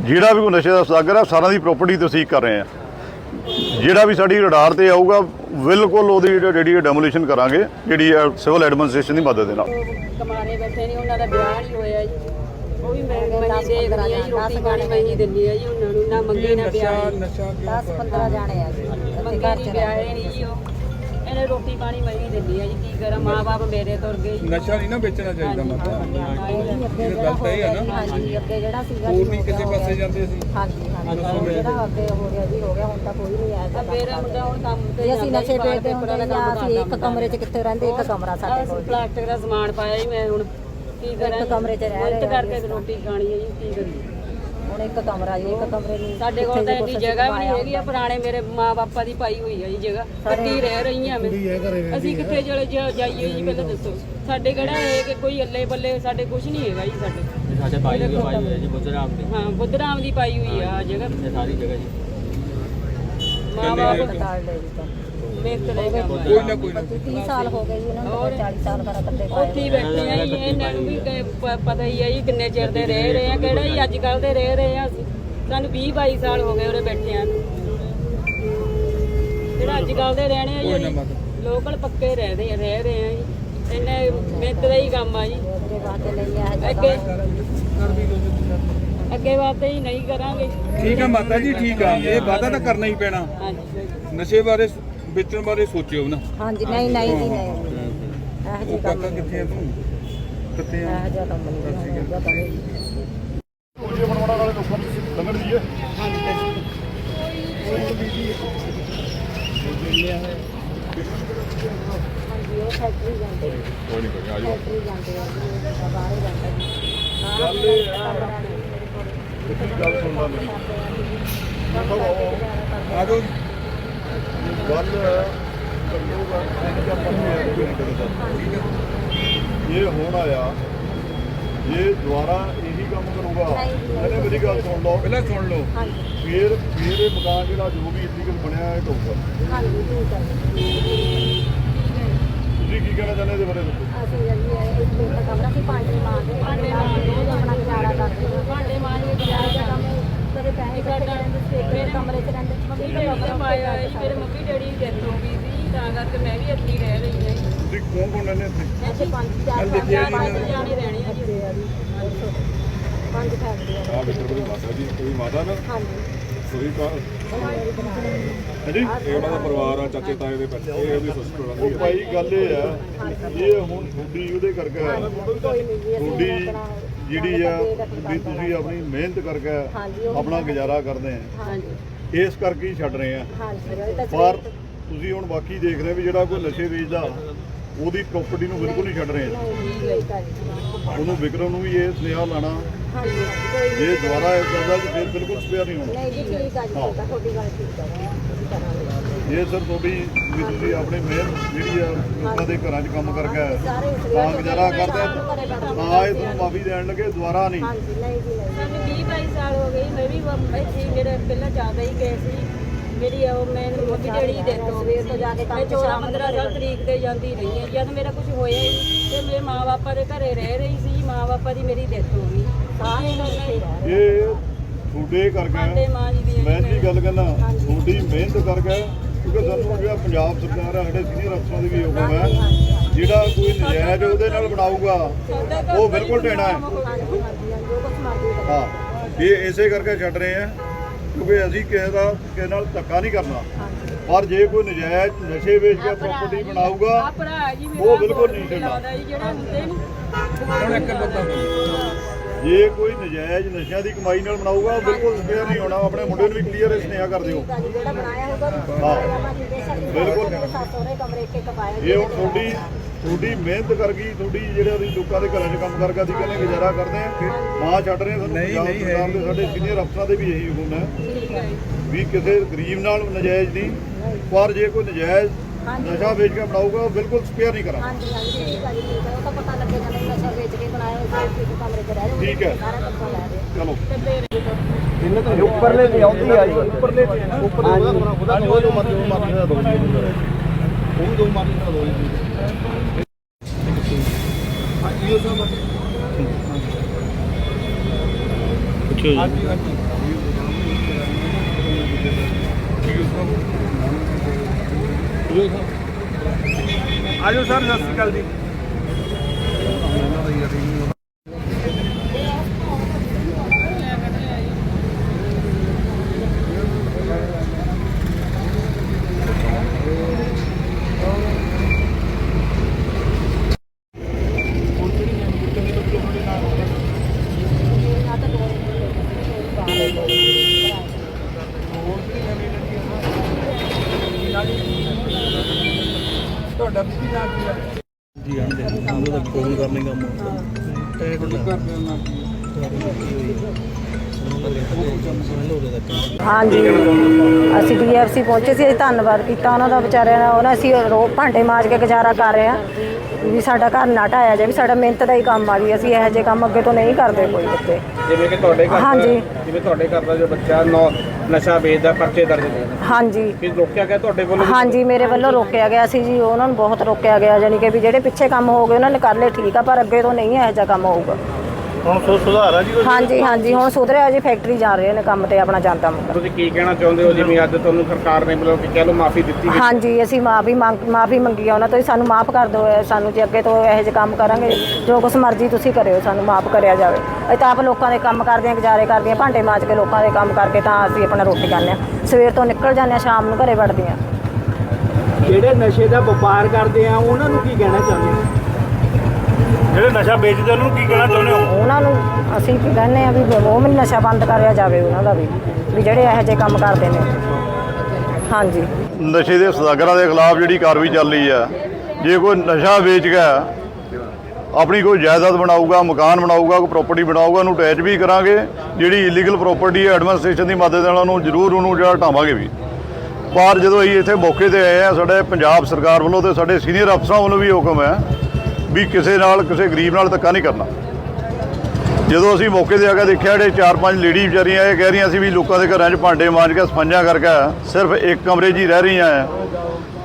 ਜਿਹੜਾ ਵੀ ਕੋਈ ਨਸ਼ੇ ਦਾ ਸਦਾਗਰ ਹੈ ਸਾਰਿਆਂ ਦੀ ਪ੍ਰਾਪਰਟੀ ਤਸਦੀਕ ਕਰ ਰਹੇ ਹਾਂ ਜਿਹੜਾ ਵੀ ਸਾਡੀ ਰਡਾਰ ਤੇ ਆਊਗਾ ਬਿਲਕੁਲ ਉਹਦੀ ਜਿਹੜੀ ਡੈਮੋਲੀਸ਼ਨ ਕਰਾਂਗੇ ਜਿਹੜੀ ਸਿਵਲ ਐਡਮਿਨਿਸਟ੍ਰੇਸ਼ਨ ਦੀ ਮਦਦ ਦੇ ਨਾਲ। ਕਮਾਰੇ ਬੈਠੇ ਨਹੀਂ ਉਹਨਾਂ ਦਾ ਵਿਆਹ ਨਹੀਂ ਹੋਇਆ ਜੀ। ਉਹ ਵੀ ਮੈਂ ਮੈਂ ਹੀ ਦੇਖਦੀ ਆ ਜੀ ਰੋਟੀ ਪਾਣੀ ਮੈਂ ਹੀ ਦਿੰਦੀ ਆ ਜੀ ਉਹਨਾਂ ਨੂੰ ਨਾ ਮੰਗੇ ਨਾ ਵਿਆਹ ਨਸ਼ਾ ਕਿਉਂ 10 15 ਜਾਣੇ ਆ ਜੀ। ਮੰਗੇ ਨਹੀਂ ਵਿਆਹ ਨਹੀਂ ਜੀ ਉਹ। ਇਹਨੇ ਰੋਟੀ ਪਾਣੀ ਮੈਂ ਹੀ ਦਿੰਦੀ ਆ ਜੀ ਕੀ ਕਰਾਂ ਮਾਂ-ਬਾਪ ਮੇਰੇ ਤੁਰ ਗਏ ਜੀ। ਨਸ਼ਾ ਨਹੀਂ ਨਾ ਵੇਚਣਾ ਚਾਹੀਦਾ ਮਾਤਾ। ਅੱਗੇ ਇਹ ਗਲਤ ਹੈ ਨਾ। ਹਾਂਜੀ ਅੱਗੇ ਜਿਹੜਾ ਸੀਗਾ ਹੋਰ ਵੀ ਕਿਸੇ ਪਾਸੇ ਜਾਂਦੇ ਸੀ। ਹਾਂਜੀ ਹਾਂਜੀ। ਜਿਹੜਾ ਅੱਗੇ ਹੋ ਗਿਆ ਜੀ ਹੋ ਗਿਆ ਹੁਣ ਤਾਂ ਕੋਈ ਨਹੀਂ ਆਇਆ। ਮੇਰਾ ਮੁੰਡਾ ਹੁਣ ਕੰਮ ਤੇ ਤੇ ਅਸੀਂ ਜਾਂਦਾ ਨਸ਼ੇ ਜੀ, ਬਾਹਰ ਵੇਚਦੇ ਹੁੰਦੇ ਜਾਂ ਕੰਮ ਅਸੀਂ ਇੱਕ ਕਮਰੇ 'ਚ ਕਿੱਥੇ ਰਹਿੰਦੇ ਇੱਕ ਕਮਰਾ ਸਾਡੇ ਕੋਲ। ਪਲਾਸਟਿਕ ਦਾ ਸਮਾਨ ਪਾਇਆ ਜੀ ਮੈਂ ਹੁਣ ਕੀ ਕਰਾਂ ਇੱਕ ਕਮਰੇ 'ਚ ਰਹਿ ਰਹੇ ਆ ਕਰਕੇ ਤੇ। ਰੋਟੀ ਖਾਣੀ ਹੈ ਜੀ ਕੀ ਕਰੀਏ? ਹੁਣ ਇੱਕ ਕਮਰਾ ਜੀ ਇੱਕ ਕਮਰੇ ਨੂੰ ਸਾਡੇ ਕੋਲ ਤਾਂ ਇੰਨੀ ਜਗ੍ਹਾ ਵੀ ਨਹੀਂ ਹੈਗੀ ਆ ਪੁਰਾਣੇ ਮੇਰੇ ਮਾਪੇ ਦੀ ਪਾਈ ਹੋਈ ਆ ਜੀ ਜਗ੍ਹਾ। ਕੱਟੀ ਰਹਿ ਰਹੀਆਂ ਮੈਂ। ਅਸੀਂ ਕਿੱਥੇ ਚਲੇ ਜਾ- ਜਾਈਏ ਜੀ ਪਹਿਲਾਂ ਦੱਸੋ। ਸਾਡੇ ਕਿਹੜਾ ਹੈ ਕਿ ਕੋਈ ਅੱਲੇ ਬੱਲੇ ਸਾਡੇ ਕੁਝ ਨਹੀਂ ਹੈਗਾ ਜੀ ਸਾਡੇ। ਸਾਡੇ ਦੀ ਭਾਈ ਹੋਇਆ ਜੀ ਬੁੱਧਰਾਮ ਦੀ। ਹਾਂ ਬੁੱਧਰਾਮ ਦੀ ਪਾਈ ਹੋਈ ਆ ਜਗ੍ਹਾ। ਸਾਰੀ ਜਗ੍ਹਾ ਜੀ। ਮਾਂ-ਬਾਪ ਹਸਪਤਾਲ ਦੇ ਵਿੱਚ ਮਿਹਨਤ ਲੈ ਕੇ ਕੋਈ ਨਾ ਕੋਈ ਨਾ। 30 ਸਾਲ ਹੋ ਗਏ ਜੀ ਉਹਨਾਂ ਨੂੰ 40 ਸਾਲ ਖਰਾ ਕੱਟੇ ਉੱਥੇ ਹੀ ਬੈਠੇ ਆ ਜੀ ਇਹਨਾਂ ਨੂੰ ਵੀ ਕ- ਪ- ਪਤਾ ਹੀ ਆ ਜੀ ਕਿੰਨੇ ਚਿਰ ਦੇ ਰਹਿ ਰਹੇ ਆ ਕਿਹੜਾ ਜੀ ਅੱਜ ਕੱਲ ਦੇ ਰਹਿ ਰਹੇ ਆ ਅਸੀਂ। ਸਾਨੂੰ 20 22 ਸਾਲ ਹੋ ਗਏ ਉਰੇ ਬੈਠਿਆਂ ਨੂੰ। ਜਿਹੜਾ ਅੱਜ ਕੱਲ ਦੇ ਰਹਿਣੇ ਆ ਕੋਈ ਨਾ ਜੀ ਮਾਤਾ। ਲੋਕਲ ਪੱਕੇ ਰਹਿਦੇ ਆ ਰਹਿ ਰਹੇ ਆ ਜੀ। ਇੰਨੇ ਮਿਹਨਤ ਦਾ ਹੀ ਕੰਮ ਆ ਜੀ। ਉਹਦੇ ਵਾਸਤੇ ਲਈ ਆ ਅੱਗੇ ਅੱਗੇ ਵਾਸਤੇ ਹੀ ਨਹੀਂ ਕਰਾਂਗੇ। ਠੀਕ ਆ ਮਾਤਾ ਜੀ ਠੀਕ ਆ। ਇਹ ਵਾਅਦਾ ਤਾਂ ਕਰਨਾ ਹੀ ਪੈਣਾ। ਹਾਂਜੀ। ਨਸ਼ੇ ਬਾਰੇ ਵੇਚਣ ਬਾਰੇ ਸੋਚਿਓ ਨਾ। ਹਾਂਜੀ ਨਹੀਂ ਨਹੀਂ ਜੀ ਨਹੀਂ ਇਹ ਜੀ ਉਹ ਕੰਮ ਕਾਕਾ ਕਿੱਥੇ ਆ ਤੂੰ? ਕਿੱਥੇ ਆ? ਇਹ ਜਿਹਾ ਕੰਮ ਨਹੀਂ ਹੋਊਗਾ ਤਾਂ ਨਹੀਂ ਪੁਲੀਸ ਬਣਵਾਉਣ ਵਾਲੇ ਲੋਕਾਂ ਨੂੰ ਲੰਘਣ ਦੀਏ ਹਾਂਜੀ ਉਹ ਫੈਕਟਰੀ ਜਾਂਦੇ ਕੋਈ ਨਹੀਂ ਕੋਈ ਆਜੋ। ਫੈਕਟਰੀ ਜਾਂਦੇ ਆ ਜੀ ਉਹ ਬਾਹਰ ਜਾਂਦੇ ਜੀ ਗੱਲ ਇਹ ਆ। ਇੱਕ ਗੱਲ ਸੁਣ ਲਾ। ਮੇਰੀ ਆ ਜਾਓ ਗੱਲ ਕਰੂਗਾ ਜਾਂ ਇਹ ਹੁਣ ਆਇਆ। ਇਹ ਦੁਬਾਰਾ ਇਹੀ ਕੰਮ ਕਰੂਗਾ। ਇਹਨੇ ਮੇਰੀ ਗੱਲ ਸੁਣ ਲਓ। ਪਹਿਲਾਂ ਸੁਣ ਲਓ। ਹਾਂਜੀ ਫੇਰ ਫੇਰ ਇਹ ਮਕਾਨ ਜਿਹੜਾ ਜੋ ਵੀ ਇਲੀਗਲ ਬਣਿਆ ਹੈ ਹੈ ਤੁਸੀਂ ਕੀ ਕਹਿਣਾ ਚਾਹੁੰਦੇ ਇਹਦੇ ਬਾਰੇ ਦੱਸੋ? ਅਸੀਂ ਜੀ ਇਹ ਇੱਕ ਦਾ ਕਮਰਾ ਸੀ ਪਾਣੀ ਮਾਰਦੇ ਪਾਣੀ ਮਾਰਦੇ ਉਹ ਆਪਣਾ ਗੁਜ਼ਾਰਾ ਕਰਦੇ ਹਾਂ। ਭਾਂਡੇ ਮਾਂਜ ਕੇ ਗੁਜ਼ਾਰਾ ਕਦੇ ਪੈਸੇ ਇਕੱਠੇ ਰਹਿੰਦੇ ਸੀ ਇੱਕ ਕਮਰੇ 'ਚ ਰਹਿੰਦੇ ਸੀ ਮੰਮੀ ਡੈਡੀ ਦਾ ਪਾਇਆ ਹੋਇਆ ਜੀ ਮੇਰੇ ਮੰਮੀ ਡੈਡੀ ਦੀ ਡੈਥ ਹੋ ਗਈ ਸੀ ਤਾਂ ਕਰਕੇ ਮੈਂ ਵੀ ਇੱਥੇ ਹੀ ਰਹਿ ਰਹੀ ਹਾਂ। ਜੀ। ਤੁਸੀਂ ਕੌਣ ਕੌਣ ਰਹਿੰਦੇ ਇੱਥੇ? ਇੱਥੇ ਪੰਜ ਚਾਰ ਪੰਜ ਜਾਣੇ ਰਹਿਣੇ ਆ ਜੀ। ਪੰਜ ਫੈਮਲੀਆਂ ਆ। ਬਿੱਟਰ ਦੀ ਮਾਤਾ ਜੀ ਕੋਈ ਮਾਤਾ ਨਾ? ਹਾਂਜੀ। ਤੁਸੀਂ ਕਾ ਹਾਂਜੀ। ਇਹ ਉਹਨਾਂ ਦਾ ਪਰਿਵਾਰ ਆ ਚਾਚੇ ਤਾਏ ਦੇ ਬੱਚੇ ਇਹ ਉਹਦੀ ਸਿਸਟਰ ਆ ਉਹ ਭਾਈ ਗੱਲ ਇਹ ਆ ਇਹ ਹੁਣ ਤੁਹਾਡੀ ਉਹਦੇ ਕਰਕੇ ਆ। ਕੋਈ ਨਹੀਂ ਜੀ ਅਸੀਂ ਆਪਣਾ ਜਿਹੜੀ ਆ ਵੀ ਤੁਸੀਂ ਆਪਣੀ ਮਿਹਨਤ ਕਰਕੇ ਆਪਣਾ ਗੁਜ਼ਾਰਾ ਕਰਦੇ ਆ। ਇਸ ਕਰਕੇ ਹੀ ਛੱਡ ਰਹੇ ਆ। ਪਰ ਤੁਸੀਂ ਹੁਣ ਬਾਕੀ ਦੇਖ ਰਹੇ ਵੀ ਜਿਹੜਾ ਕੋਈ ਨਸ਼ੇ ਵੇਚਦਾ ਉਹਦੀ ਪ੍ਰਾਪਰਟੀ ਨੂੰ ਬਿਲਕੁਲ ਨਹੀਂ ਛੱਡ ਰਹੇ। ਉਹਨੂੰ ਵਿਕਰਮ ਨੂੰ ਵੀ ਇਹ ਸੁਨੇਹਾ ਲਾਣਾ। ਜੇ ਦੁਬਾਰਾ ਇਹ ਕਰਦਾ ਤਾਂ ਫਿਰ ਬਿਲਕੁਲ ਸਪੇਅਰ ਨਹੀਂ ਹੋਣਾ। ਨਹੀਂ ਜੀ ਠੀਕ ਆ ਜੀ ਠੀਕ ਆ ਤੁਹਾਡੀ ਗੱਲ ਠੀਕ ਆ। ਜੀ ਅਸੀਂ ਕਰਾਂਗੇ ਇਹ ਸਰ ਤੁਹਾਡੀ ਵੀ ਤੁਸੀਂ ਆਪਣੇ ਮਿਹਨਤ ਜਿਹੜੀ ਆ ਲੋਕਾਂ ਦੇ ਘਰਾਂ 'ਚ ਕੰਮ ਕਰਕੇ ਤਾਂ ਗੁਜ਼ਾਰਾ ਕਰਦੇ ਤਾਂ ਇਹ ਤੁਹਾਨੂੰ ਮਾਫੀ ਦੇਣ ਲੱਗੇ ਦੁਬਾਰਾ ਨਹੀਂ। ਹਾਂਜੀ ਨਹੀਂ ਜੀ ਨਹੀਂ। ਸਾਨੂੰ 20 22 ਸਾਲ ਹੋ ਗਏ ਮੈਂ ਵੀ ਇੱਥੇ ਮੇਰੇ ਪਹਿਲਾਂ ਜ਼ਿਆਦਾ ਹੀ ਗਏ ਸੀ। ਮੇਰੀ ਉਹ ਮੈਂ ਮੰਮੀ ਡੈਡੀ ਦੀ ਡੈਥ ਹੋ ਗਈ ਸਵੇਰ ਤੋਂ ਜਾ ਕੇ ਕੰਮ ਮੈਂ 14 ਸ਼ਾਮ ਨੂੰ 15 ਸਾਲ ਤਰੀਕ ਤੇ ਜਾਂਦੀ ਰਹੀ ਹਾਂ। ਜਦ ਮੇਰਾ ਕੁਝ ਹੋਇਆ ਹੀ ਨਹੀਂ ਤੇ ਮੇਰੇ ਮਾਪੇ ਦੇ ਘਰੇ ਰਹਿ ਰਹੀ ਸੀ ਮਾਪੇ ਦੀ ਮੇਰੀ ਡੈਥ ਹੋ ਗਈ। ਰਹਿ ਇਹ ਤੁਹਾਡੇ ਕਰਕੇ ਮਾਂ ਜੀ ਗੱਲ ਕਹਿੰਦਾ ਤੁਹਾਡੀ ਮਿਹਨਤ ਕਰਕੇ ਕਿਉਂਕਿ ਸਾਨੂੰ ਜਿਹੜਾ ਪੰਜਾਬ ਸਰਕਾਰ ਆ ਸਾਡੇ ਸੀਨੀਅਰ ਅਫਸਰਾਂ ਦੀ ਵੀ ਹੁਕਮ ਹੈ ਜਿਹੜਾ ਕੋਈ ਨਜਾਇਜ਼ ਉਹਦੇ ਨਾਲ ਬਣਾਊਗਾ ਉਹ ਬਿਲਕੁਲ ਢੇਣਾ ਹੈ। ਹਾਂ ਇਹ ਇਸੇ ਕਰਕੇ ਛੱਡ ਰਹੇ ਆ ਕਿਉਂਕਿ ਅਸੀਂ ਕਿਸੇ ਦਾ ਕਿਸੇ ਨਾਲ ਧੱਕਾ ਨਹੀਂ ਕਰਨਾ ਪਰ ਜੇ ਕੋਈ ਨਜਾਇਜ਼ ਨਸ਼ੇ ਵੇਚ ਕੇ ਪ੍ਰਾਪਰਟੀ ਬਣਾਊਗਾ ਉਹ ਬਿਲਕੁਲ ਨਹੀਂ ਛੱਡਣਾ। ਲੱਗਦਾ ਜੀ ਜਿਹੜੇ ਹੁੰਦੇ ਨੇ ਹੁਣ ਇੱਕ ਬੰਦਾ ਜੇ ਕੋਈ ਨਜਾਇਜ਼ ਨਸ਼ਿਆਂ ਦੀ ਕਮਾਈ ਨਾਲ ਬਣਾਊਗਾ ਉਹ ਬਿਲਕੁਲ ਸਪੇਅਰ ਨਹੀਂ ਹੋਣਾ। ਆਪਣੇ ਮੁੰਡੇ ਨੂੰ ਵੀ ਕਲੀਅਰ ਸੁਨੇਹਾ ਕਰ ਦਿਓ। ਜਿਹੜਾ ਬਣਾਇਆ ਹਾਂ। ਬਿਲਕੁਲ। ਸਹੁਰੇ ਕਮਰੇ ਇਹ ਹੁਣ ਤੁਹਾਡੀ ਤੁਹਾਡੀ ਮਿਹਨਤ ਕਰ ਗਈ ਤੁਹਾਡੀ ਜਿਹੜੇ ਅਸੀਂ ਲੋਕਾਂ ਦੇ ਘਰਾਂ 'ਚ ਕੰਮ ਕਰਕੇ ਅਸੀਂ ਕਹਿੰਦੇ ਗੁਜ਼ਾਰਾ ਕਰਦੇ ਆ ਨਾ ਛੱਡ ਰਹੇ ਸਾਨੂੰ ਨਹੀਂ, ਪੰਜਾਬ ਸਰਕਾਰ ਦੇ ਸਾਡੇ ਸੀਨੀਅਰ ਅਫਸਰਾਂ ਦੇ ਵੀ ਇਹੀ ਹੁਕਮ ਹੈ ਵੀ ਕਿਸੇ ਗਰੀਬ ਨਾਲ ਨਜਾਇਜ਼ ਨਹੀਂ ਪਰ ਜੇ ਕੋਈ ਨਜਾਇਜ਼ ਨਸ਼ਾ ਵੇਚ ਕੇ ਬਣਾਊਗਾ ਉਹ ਬਿਲਕੁਲ ਸਪੇਅਰ ਨਹੀਂ ਕਰਾਂਗੇ। ਹਾਂਜੀ ਹਾਂਜੀ ਠੀਕ ਆ ਜੀ ਠੀਕ ਆ ਉਹ ਤਾਂ ਪਤਾ ਲੱਗੇਗਾ ਠੀਕ ਹੈ। ਚਲੋ। ਉੱਪਰਲੇ ਤੇ ਆਉਂਦੀ ਆ ਜੀ। ਉੱਪਰਲੇ ਤੇ ਨਾ ਉੱਪਰ ਉਹਦਾ ਉਹਦਾ ਉਹ ਜੋ ਮਰਜ਼ੀ ਉਹ ਮਰਜ਼ੀ ਦਾ ਦੋ ਜੀ ਉਹ ਵੀ ਦੋ ਦਾ ਦੋ ਜੀ ਆਜੋ ਸਰ ਸਤਿ ਸ਼੍ਰੀ ਅਕਾਲ ਜੀ। ਅਸੀਂ ਪਹੁੰਚੇ ਸੀ ਅਸੀਂ ਧੰਨਵਾਦ ਕੀਤਾ ਉਹਨਾਂ ਦਾ ਵਿਚਾਰਿਆਂ ਦਾ ਉਹਨਾਂ ਅਸੀਂ ਰੋ ਭਾਂਡੇ ਮਾਜ ਕੇ ਗੁਜ਼ਾਰਾ ਕਰ ਰਹੇ ਹਾਂ ਵੀ ਸਾਡਾ ਘਰ ਨਾ ਢਾਇਆ ਜਾਏ ਵੀ ਸਾਡਾ ਮਿਹਨਤ ਦਾ ਹੀ ਕੰਮ ਆ ਜੀ ਅਸੀਂ ਇਹੋ ਜਿਹੇ ਕੰਮ ਅੱਗੇ ਤੋਂ ਨਹੀਂ ਕਰਦੇ ਕੋਈ ਬੱਚੇ ਜਿਵੇਂ ਕਿ ਤੁਹਾਡੇ ਘਰ ਹਾਂਜੀ। ਜਿਵੇਂ ਤੁਹਾਡੇ ਘਰ ਦਾ ਜੋ ਬੱਚਾ ਨੌ ਨਸ਼ਾ ਵੇਚਦਾ ਪਰਚੇ ਦਰਜ ਨੇ ਹਾਂਜੀ। ਕਿ ਰੋਕਿਆ ਗਿਆ ਤੁਹਾਡੇ ਵੱਲੋਂ ਹਾਂਜੀ ਮੇਰੇ ਵੱਲੋਂ ਰੋਕਿਆ ਗਿਆ ਸੀ ਜੀ ਉਹਨਾਂ ਨੂੰ ਬਹੁਤ ਰੋਕਿਆ ਗਿਆ ਯਾਨੀ ਕਿ ਵੀ ਜਿਹੜੇ ਪਿੱਛੇ ਕੰਮ ਹੋ ਗਏ ਉਹਨਾਂ ਨੇ ਕਰ ਲਏ ਠੀਕ ਆ ਪਰ ਅੱਗੇ ਤੋਂ ਨਹੀਂ ਇਹੋ ਜਿਹਾ ਕੰਮ ਹੋਊਗਾ। ਹੁਣ ਸੋ ਸੁਧਾਰ ਆ ਜੀ ਉਹ ਹਾਂਜੀ ਹਾਂਜੀ ਹੁਣ ਸੁਧਰਿਆ ਜੀ ਫੈਕਟਰੀ ਜਾ ਰਹੇ ਨੇ ਕੰਮ ਤੇ ਆਪਣਾ ਜਾਂਦਾ ਮੁੰਡਾ ਤੁਸੀਂ ਕੀ ਕਹਿਣਾ ਚਾਹੁੰਦੇ ਹੋ? ਜਿਵੇਂ ਅੱਜ ਤੁਹਾਨੂੰ ਸਰਕਾਰ ਨੇ ਮਤਲਬ ਕਿ ਕਹਿ ਲਓ ਮਾਫੀ ਦਿੱਤੀ ਗਈ। ਹਾਂਜੀ ਅਸੀਂ ਮਾਫੀ ਮੰਗ ਮਾਫੀ ਮੰਗੀ ਆ ਉਹਨਾਂ ਤੋਂ ਜੀ, ਸਾਨੂੰ ਮਾਫ ਕਰ ਦਿਓ ਇਹ ਸਾਨੂੰ ਜੇ ਅੱਗੇ ਤੋਂ ਇਹੋ ਜਿਹੇ ਕੰਮ ਕਰਾਂਗੇ ਜੋ ਕੁਛ ਮਰਜ਼ੀ ਤੁਸੀਂ ਕਰਿਓ ਸਾਨੂੰ ਮਾਫ ਕਰਿਆ ਜਾਵੇ। ਅਸੀਂ ਤਾਂ ਆਪ ਲੋਕਾਂ ਦੇ ਕੰਮ ਕਰਦੇ ਹਾਂ ਗੁਜ਼ਾਰੇ ਕਰਦੇ ਹਾਂ ਭਾਂਡੇ ਮਾਜ ਕੇ ਲੋਕਾਂ ਦੇ ਕੰਮ ਕਰਕੇ ਤਾਂ ਅਸੀਂ ਆਪਣਾ ਰੋਟੀ ਖਾਂਦੇ ਹਾਂ। ਸਵੇਰ ਤੋਂ ਨਿਕਲ ਜਾਂਦੇ ਹਾਂ ਸ਼ਾਮ ਨੂੰ ਘਰੇ ਵੜਦੇ ਹਾਂ। ਜਿਹੜੇ ਨਸ਼ੇ ਦਾ ਵਪਾਰ ਕਰਦੇ ਆ ਉਹਨਾਂ ਨੂੰ ਕੀ ਕਹਿਣਾ ਚਾਹੁੰਦੇ ਹੋ? ਜਿਹੜੇ ਨਸ਼ਾ ਵੇਚਦੇ ਉਹਨਾਂ ਨੂੰ ਕੀ ਕਹਿਣਾ ਚਾਹੁੰਦੇ ਹੋ? ਉਹਨਾਂ ਨੂੰ ਅਸੀਂ ਕੀ ਕਹਿੰਦੇ ਆ ਵੀ ਉਹ ਵੀ ਨਸ਼ਾ ਬੰਦ ਕਰਿਆ ਜਾਵੇ ਉਹਨਾਂ ਦਾ ਵੀ ਵੀ ਜਿਹੜੇ ਇਹੋ ਜਿਹੇ ਕੰਮ ਕਰਦੇ ਨੇ। ਹਾਂਜੀ। ਨਸ਼ੇ ਦੇ ਸਦਾਗਰਾਂ ਦੇ ਖਿਲਾਫ ਜਿਹੜੀ ਕਾਰਵਾਈ ਚੱਲ ਰਹੀ ਆ ਜੇ ਕੋਈ ਨਸ਼ਾ ਵੇਚ ਗਿਆ ਆਪਣੀ ਕੋਈ ਜਾਇਦਾਦ ਬਣਾਊਗਾ ਮਕਾਨ ਬਣਾਊਗਾ ਕੋਈ ਪ੍ਰਾਪਰਟੀ ਬਣਾਊਗਾ ਉਹਨੂੰ ਅਟੈਚ ਵੀ ਕਰਾਂਗੇ ਜਿਹੜੀ ਇਲੀਗਲ ਪ੍ਰਾਪਰਟੀ ਹੈ ਐਡਮਿਨਿਸਟ੍ਰੇਸ਼ਨ ਦੀ ਮਦਦ ਨਾਲ ਉਹਨੂੰ ਜ਼ਰੂਰ ਉਹਨੂੰ ਜਿਹੜਾ ਢਾਵਾਂਗੇ ਵੀ। ਪਰ ਜਦੋਂ ਅਸੀਂ ਇੱਥੇ ਮੌਕੇ ਤੇ ਆਏ ਆ ਸਾਡੇ ਪੰਜਾਬ ਸਰਕਾਰ ਵੱਲੋਂ ਤੇ ਸਾਡੇ ਸੀਨੀਅਰ ਅਫਸਰਾਂ ਵੱਲੋਂ ਵੀ ਹੁਕਮ ਹੈ ਵੀ ਕਿਸੇ ਨਾਲ, ਕਿਸੇ ਗਰੀਬ ਨਾਲ ਧੱਕਾ ਨਹੀਂ ਕਰਨਾ। ਜਦੋਂ ਅਸੀਂ ਮੌਕੇ ਤੇ ਆ ਕੇ ਦੇਖਿਆ, ਜਿਹੜੇ ਚਾਰ ਪੰਜ ਲੇਡੀ ਵਿਚਾਰੀਆਂ ਇਹ ਕਹਿ ਰਹੀਆਂ ਸੀ ਵੀ ਲੋਕਾਂ ਦੇ ਘਰਾਂ 'ਚ ਭਾਂਡੇ ਮਾਂਜ ਕੇ ਸਫਾਈਆਂ ਕਰਕੇ ਸਿਰਫ ਇੱਕ ਕਮਰੇ 'ਚ ਹੀ ਰਹਿ ਰਹੀਆਂ ਆ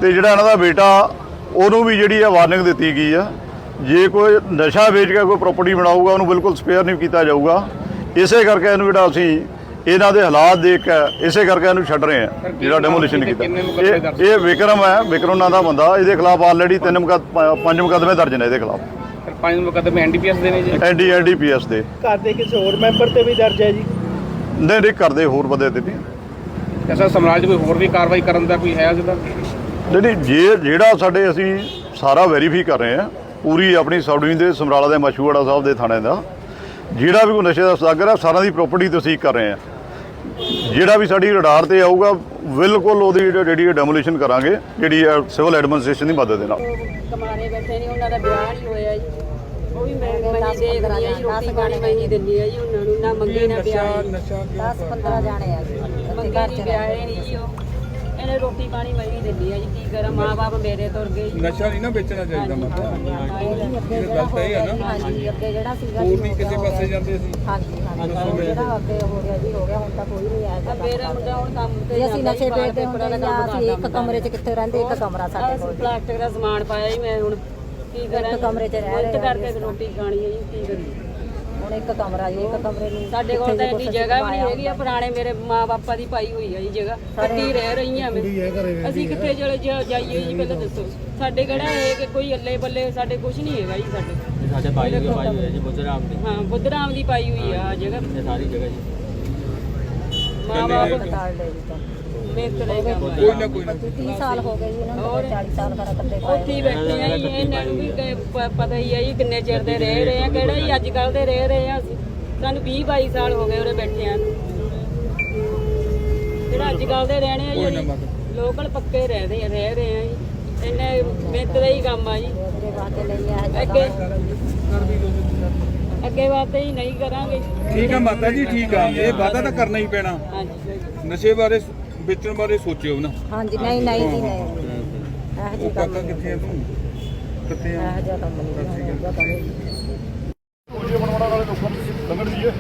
ਤੇ ਜਿਹੜਾ ਇਹਨਾਂ ਦਾ ਬੇਟਾ, ਉਹਨੂੰ ਵੀ ਜਿਹੜੀ ਆ ਵਾਰਨਿੰਗ ਦਿੱਤੀ ਗਈ ਆ। ਜੇ ਕੋਈ ਨਸ਼ਾ ਵੇਚ ਕੇ ਕੋਈ ਪ੍ਰਾਪਰਟੀ ਬਣਾਊਗਾ, ਉਹਨੂੰ ਬਿਲਕੁਲ ਸਪੇਅਰ ਨਹੀਂ ਕੀਤਾ ਜਾਊਗਾ। ਇਸੇ ਕਰਕੇ ਇਹਨੂੰ ਜਿਹੜਾ ਅਸੀਂ ਇਹਨਾਂ ਦੇ ਹਾਲਾਤ ਦੇਖ ਕੇ ਇਸੇ ਕਰਕੇ ਇਹਨੂੰ ਛੱਡ ਰਹੇ ਆ ਜਿਹੜਾ ਡੈਮੋਲੀਸ਼ਨ ਕੀਤਾ। ਇਹ ਇਹ ਵਿਕਰਮ ਹੈ ਵਿਕਰਮ ਨਾਂ ਦਾ ਬੰਦਾ ਇਹਦੇ ਖਿਲਾਫ ਆਲਰੇਡੀ ਤਿੰਨ ਪੰਜ ਮੁਕੱਦਮੇ ਦਰਜ ਨੇ ਇਹਦੇ ਖਿਲਾਫ। ਪੰਜ ਮੁਕੱਦਮੇ ਐਨਡੀਪੀਐਸ ਦੇ ਨੇ ਜੀ? ਐਨਡੀ ਐਨਡੀਪੀਐਸ ਦੇ। ਘਰ ਦੇ ਕਿਸੇ ਹੋਰ ਮੈਂਬਰ ਤੇ ਵੀ ਦਰਜ ਹੈ ਜੀ? ਨਹੀਂ ਨਹੀਂ ਕਰਦੇ ਹੋਰ ਬੰਦੇ ਤੇ ਨਹੀਂ। ਐਸਾ ਸਮਰਾਜ ਕੋਈ ਹੋਰ ਵੀ ਕਾਰਵਾਈ ਕਰਨ ਦਾ ਕੋਈ ਹੈ ਜਿਹਦਾ ਨਹੀਂ ਨਹੀਂ ਜੇ ਜਿਹੜਾ ਸਾਡੇ ਅਸੀਂ ਸਾਰਾ ਵੈਰੀਫਾਈ ਕਰ ਰਹੇ ਹਾਂ ਪੂਰੀ ਆਪਣੀ ਸਬਡਿਵੀਜ਼ਨ ਦੇ ਸਮਰਾਲਾ ਦੇ ਮਸ਼ਹੂੜਾ ਸਾਹਿਬ ਦੇ ਥਾਣੇ ਦਾ ਜਿਹੜਾ ਵੀ ਕੋਈ ਨਸ਼ੇ ਦਾ ਸਦਾਗਰ ਹੈ ਸਾਰਿਆਂ ਦੀ ਪ੍ਰਾਪਰਟੀ ਤੁਸੀਂ ਕਰ ਰਹੇ ਹਾਂ ਜਿਹੜਾ ਵੀ ਸਾਡੀ ਰਡਾਰ ਤੇ ਆਊਗਾ ਬਿਲਕੁਲ ਉਹਦੀ ਜਿਹੜੀ ਡੈਮੋਲੀਸ਼ਨ ਕਰਾਂਗੇ ਜਿਹੜੀ ਸਿਵਲ ਐਡਮਿਨਿਸਟ੍ਰੇਸ਼ਨ ਦੀ ਮਦਦ ਦੇ ਨਾਲ। ਕਮਾਰੇ ਬੈਠੇ ਨੇ ਉਹਨਾਂ ਦਾ ਵਿਆਹ ਨਹੀਂ ਹੋਇਆ ਜੀ। ਉਹ ਵੀ ਮੈਂ ਮੈਂ ਹੀ ਦੇਖਦੀ ਆ ਜੀ ਰੋਟੀ ਪਾਣੀ ਮੈਂ ਹੀ ਦਿੰਦੀ ਆ ਜੀ ਉਹਨਾਂ ਨੂੰ ਨਾ ਮੰਗੇ ਨਾ ਵਿਆਹ। ਨਸ਼ਾ 10 15 ਜਾਣੇ ਆ ਜੀ। ਮੰਗੇ ਨਹੀਂ ਵਿਆਹੇ ਨਹੀਂ ਜੀ ਉਹ। ਇਹਨੇ ਰੋਟੀ ਪਾਣੀ ਮੈਂ ਹੀ ਦਿੰਦੀ ਆ ਜੀ ਕੀ ਕਰਾਂ ਮਾਂ-ਬਾਪ ਮੇਰੇ ਤੁਰ ਗਏ ਜੀ। ਨਸ਼ਾ ਨਹੀਂ ਨਾ ਵੇਚਣਾ ਚਾਹੀਦਾ ਮਤਲਬ। ਇਹ ਗਲਤ ਹੈ ਨਾ। ਹਾਂਜੀ ਅੱਗੇ ਜਿਹੜਾ ਸੀਗਾ ਹੋਰ ਵੀ ਕਿਸੇ ਪਾਸੇ ਜਾਂਦੇ ਸੀ? ਹਾਂਜੀ ਹਾਂਜੀ ਜਿਹੜਾ ਅੱਗੇ ਹੋ ਗਿਆ ਜੀ ਹੋ ਗਿਆ ਹੁਣ ਤਾਂ ਕੋਈ ਨਹੀਂ ਆਇਆ ਮੇਰਾ ਮੁੰਡਾ ਹੁਣ ਕੰਮ ਤੇ ਜੇ ਅਸੀਂ ਜਾਂਦਾ ਨਸ਼ੇ ਜੀ, ਬਾਹਰ ਵੇਚਦੇ ਪੇਪਰਾਂ ਹੁੰਦੇ ਦਾ ਜਾਂ ਕੰਮ ਅਸੀਂ ਇੱਕ ਕਰਦਾ ਕਮਰੇ 'ਚ ਕਿੱਥੇ ਰਹਿੰਦੇ ਇੱਕ ਕਮਰਾ ਸਾਡੇ ਕੋਲ ਪਲਾਸਟਿਕ ਦਾ ਸਮਾਨ ਪਾਇਆ ਜੀ ਮੈਂ ਹੁਣ ਕੀ ਕਰਾਂ ਇੱਕ ਕਮਰੇ 'ਚ ਰਹਿ ਮਿਹਨਤ ਰਹੇ ਕਰਕੇ ਤੇ ਰੋਟੀ ਖਾਣੀ ਹੈ ਜੀ ਕੀ ਕਰੀਏ? ਹੁਣ ਇੱਕ ਕਮਰਾ ਜੀ ਇੱਕ ਕਮਰੇ ਨੂੰ ਸਾਡੇ ਕੋਲ ਤਾਂ ਇੰਨੀ ਜਗ੍ਹਾ ਵੀ ਨਹੀਂ ਹੈਗੀ ਆ ਪੁਰਾਣੇ ਮੇਰੇ ਮਾਪੇ ਦੀ ਪਾਈ ਹੋਈ ਆ ਜੀ ਜਗ੍ਹਾ। ਕੱਟੀ ਰਹਿ ਰਹੀਆਂ ਮੈਂ। ਅਸੀਂ ਕਿੱਥੇ ਚਲੇ ਜਾਈਏ ਜੀ ਪਹਿਲਾਂ ਦੱਸੋ। ਸਾਡੇ ਕਿਹੜਾ ਹੈ ਕਿ ਕੋਈ ਅੱਲੇ ਬੱਲੇ ਸਾਡੇ ਕੁਝ ਨਹੀਂ ਹੈਗਾ ਜੀ ਸਾਡੇ ਸਾਡੇ ਭਾਈ ਦੀ ਪਾਈ ਹੋਈ ਹੈ ਜੀ ਬੁੱਧਰਾਮ ਦੀ। ਹਾਂ ਬੁੱਧਰਾਮ ਦੀ ਪਾਈ ਹੋਈ ਆ ਜਗ੍ਹਾ। ਸਾਰੀ ਜਗ੍ਹਾ ਜੀ। ਮਾਂ ਬਾਪ ਕਾਲ ਲੈ ਜੀ ਤਾਂ। ਕੋਈ ਨਾ ਕੋਈ ਨਾ 30 ਸਾਲ ਹੋ ਗਏ ਜੀ ਇਹਨਾਂ ਨੂੰ 40 ਸਾਲ ਕਰਾ ਕਰਦੇ ਉੱਥੇ ਹੀ ਬੈਠੇ ਆ ਜੀ ਇਹਨਾਂ ਨੂੰ ਵੀ ਕ- ਪ- ਪਤਾ ਹੀ ਆ ਜੀ ਕਿੰਨੇ ਚਿਰ ਦੇ ਰਹਿ ਰਹੇ ਆ ਕਿਹੜਾ ਹੀ ਅੱਜ ਕੱਲ ਦੇ ਰਹਿ ਰਹੇ ਆ ਅਸੀਂ। ਸਾਨੂੰ 20 22 ਸਾਲ ਹੋ ਗਏ ਉਰੇ ਬੈਠਿਆਂ ਨੂੰ। ਜਿਹੜਾ ਅੱਜ ਕੱਲ ਦੇ ਰਹਿਣੇ ਆ ਜੀ ਲੋਕਲ ਪੱਕੇ ਰਹਿਦੇ ਆ ਰਹਿ ਰਹੇ ਆ ਜੀ। ਇਹਨੇ ਮਿਹਨਤ ਦਾ ਹੀ ਕੰਮ ਆ ਜੀ। ਮੇਰੇ ਵਾਸਤੇ ਲਈ ਆ ਅੱਗੇ ਅੱਗੇ ਵਾਸਤੇ ਹੀ ਨਹੀਂ ਕਰਾਂਗੇ। ਠੀਕ ਆ ਮਾਤਾ ਜੀ ਠੀਕ ਆ। ਇਹ ਵਾਅਦਾ ਤਾਂ ਕਰਨਾ ਹੀ ਪੈਣਾ। ਹਾਂਜੀ। ਨਸ਼ੇ ਬਾਰੇ ਵੇਚਣ ਬਾਰੇ ਸੋਚਿਓ ਨਾ। ਹਾਂਜੀ ਨਹੀਂ ਨਹੀਂ ਜੀ ਨਹੀਂ। ਇਹ ਜੀ ਉਹ ਕੰਮ ਕਾਕਾ ਕਿੱਥੇ ਆ ਤੂੰ? ਕਿੱਥੇ ਆ? ਇਹ ਜਿਹਾ ਕੰਮ ਨਹੀਂ ਜਿਹਾ ਨਹੀਂ। ਨੂੰ ਲੰਘਣ ਦੀਏ।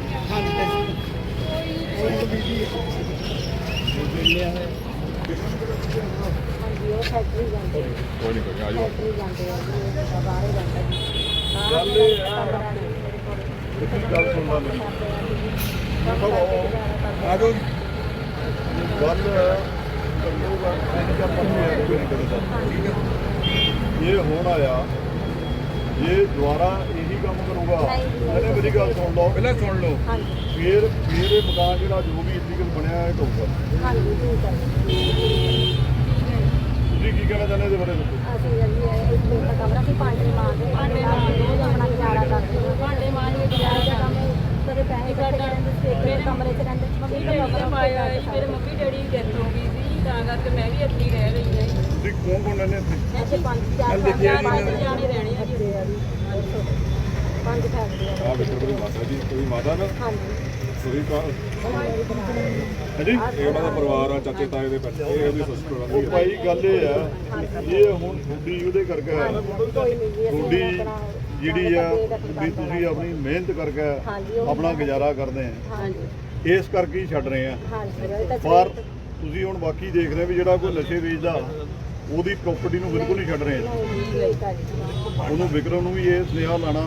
ਹਾਂਜੀ ਉਹ ਫੈਕਟਰੀ ਜਾਂਦੇ ਕੋਈ ਨਹੀਂ ਕੋਈ ਆਜੋ ਫੈਕਟਰੀ ਜਾਂਦੇ ਆ ਜੀ ਉਹ ਬਾਹਰੇ ਜਾਂਦੇ ਜੀ। ਗੱਲ ਇਹ ਆ ਗੱਲ ਸੁਣ ਲਾ ਮੇਰੀ ਆ ਜਾਓ ਗੱਲ ਕਰੂਗਾ ਤਿੰਨ ਜਾਂ ਪੰਜ ਹਜ਼ਾਰ ਕੋਈ ਨਹੀਂ ਕਰਦਾ ਇਹ ਹੁਣ ਆਇਆ ਇਹ ਦੁਬਾਰਾ ਇਹੀ ਕੰਮ ਕਰੂਗਾ। ਇਹਨੇ ਮੇਰੀ ਗੱਲ ਸੁਣ ਲਓ। ਪਹਿਲਾਂ ਸੁਣ ਲਓ। ਹਾਂਜੀ ਫੇਰ ਫੇਰ ਇਹ ਮਕਾਨ ਜਿਹੜਾ ਜੋ ਵੀ ਇਲੀਗਲ ਬਣਿਆ ਹੈ ਢੋਊਗਾ। ਹਾਂਜੀ ਠੀਕ ਹੈ। ਤੁਸੀਂ ਕੀ ਕਹਿਣਾ ਚਾਹੁੰਦੇ ਇਹਦੇ ਬਾਰੇ ਦੱਸੋ? ਅਸੀਂ ਜੀ ਇਹ ਇੱਕ ਮਿੰਟ ਕਮਰਾ ਸੀ ਪਾਣੀ ਮਾਰਦੇ ਭਾਂਡੇ ਮਾਰਦੇ ਆਪਣਾ ਗੁਜ਼ਾਰਾ ਕਰਦੇ ਹਾਂ। ਭਾਂਡੇ ਮਾਂਜ ਕੇ ਗੁਜ਼ਾਰਾ ਦਾ ਕੰਮ ਕਦੇ ਪੈਸੇ ਇਕੱਠੇ ਰਹਿੰਦੇ ਸੀ ਇੱਕ ਇੱਕ ਕਮਰੇ 'ਚ ਰਹਿੰਦੇ ਸੀ ਮੰਮੀ ਮੇਰੇ ਮੰਮੀ ਮੇਰੇ ਮੰਮੀ ਡੈਡੀ ਦੀ ਡੈਥ ਹੋ ਗਈ ਸੀ ਤਾਂ ਕਰਕੇ ਮੈਂ ਵੀ ਇੱਥੇ ਹੀ ਰਹਿ ਰਹੀ ਹਾਂ ਜੀ। ਤੁਸੀਂ ਕੌਣ ਕੌਣ ਰਹਿੰਦੇ ਇੱਥੇ ਇੱਥੇ ਪੰਜ ਚਾਰ ਲਿਖਿਆ ਪੰਜ ਜਾਣੇ ਰਹਿਣੇ ਆ ਜੀ ਪੰਜ ਫੈਮਲੀਆਂ ਆ ਵੇਖੋ ਕੋਈ ਮਾਤਾ ਜੀ ਕੋਈ ਮਾਤਾ ਨਾ ਹਾਂਜੀ ਤੁਸੀਂ ਕਾ ਹਾਂਜੀ ਇਹ ਉਹਨਾਂ ਦਾ ਪਰਿਵਾਰ ਆ ਚਾਚੇ ਤਾਏ ਦੇ ਬੱਚੇ ਇਹ ਉਹਦੀ ਸਿਸਟਰ ਆ ਉਹ ਭਾਈ ਗੱਲ ਇਹ ਆ ਇਹ ਹੁਣ ਤੁਹਾਡੀ ਉਹਦੇ ਕਰਕੇ ਆ। ਕੋਈ ਨਹੀਂ ਜੀ ਅਸੀਂ ਤੁਹਾਡੀ ਆਪਣਾ ਜਿਹੜੀ ਆ ਵੀ ਤੁਸੀਂ ਆਪਣੀ ਮਿਹਨਤ ਕਰਕੇ ਆਪਣਾ ਗੁਜ਼ਾਰਾ ਕਰਦੇ ਆ ਹਾਂਜੀ ਇਸ ਕਰਕੇ ਹੀ ਛੱਡ ਰਹੇ ਆ। ਪਰ ਤੁਸੀਂ ਹੁਣ ਬਾਕੀ ਦੇਖ ਰਹੇ ਵੀ ਜਿਹੜਾ ਕੋਈ ਨਸ਼ੇ ਵੇਚਦਾ ਉਹਦੀ ਪ੍ਰਾਪਰਟੀ ਨੂੰ ਬਿਲਕੁਲ ਨਹੀਂ ਛੱਡ ਰਹੇ ਉਹਨੂੰ ਵਿਕਰਮ ਨੂੰ ਵੀ ਇਹ ਸੁਨੇਹਾ ਲਾਣਾ।